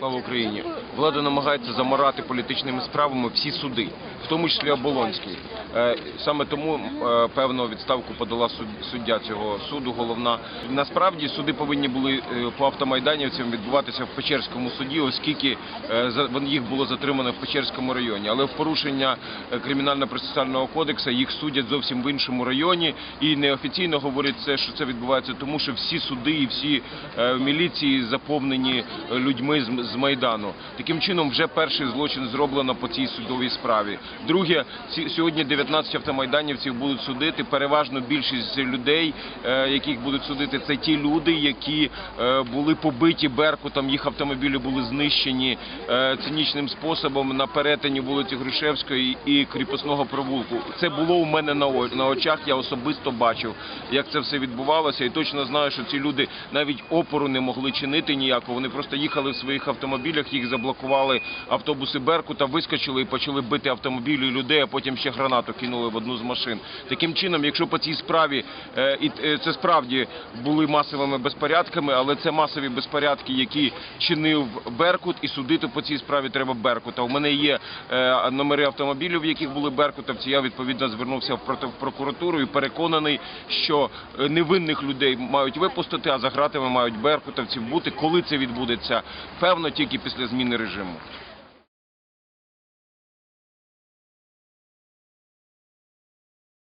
слава Україні. Влада намагається замарати політичними справами всі суди, в тому числі Оболонський. Е, Саме тому е, певно відставку подала суд- суддя цього суду. Головна насправді суди повинні були е, по автомайданівцям відбуватися в Печерському суді, оскільки їх було затримано в Печерському районі. Але в порушення кримінально-процесуального кодексу їх судять зовсім в іншому районі і неофіційно говорять це, що це відбувається, тому що всі суди і всі міліції заповнені людьми з, з майдану. Таким чином, вже перший злочин зроблено по цій судовій справі. Друге, сьогодні 19 автомайданівців будуть судити. Переважно більшість людей, е, яких будуть судити, це ті люди, які е, були побиті беркутом, їх автомобілі були знищені е, цинічним способом на перетині вулиці Грушевської і кріпосного провулку. Це було у мене на очах. Я особисто бачив, як це все відбувалося, і точно знаю, що ці люди навіть опору не могли чинити ніякого. Вони просто їхали в своїх автомобілях, їх заблокували автобуси Беркута, вискочили і почали бити автомобілі людей, а потім ще гранату кинули в одну з машин. Таким чином, якщо по цій справі е, і е, це справді були масовими безпорядками, але це масові безпорядки, які чинив Беркут, і судити по цій справі треба Беркута. У мене є е, номери автомобілів, в яких були беркутовці. Я відповідно звернувся в прокуратуру і переконаний, що невинних людей мають випустити, а за гратами мають беркутовців бути. Коли це відбудеться? Певно, тільки після зміни режиму.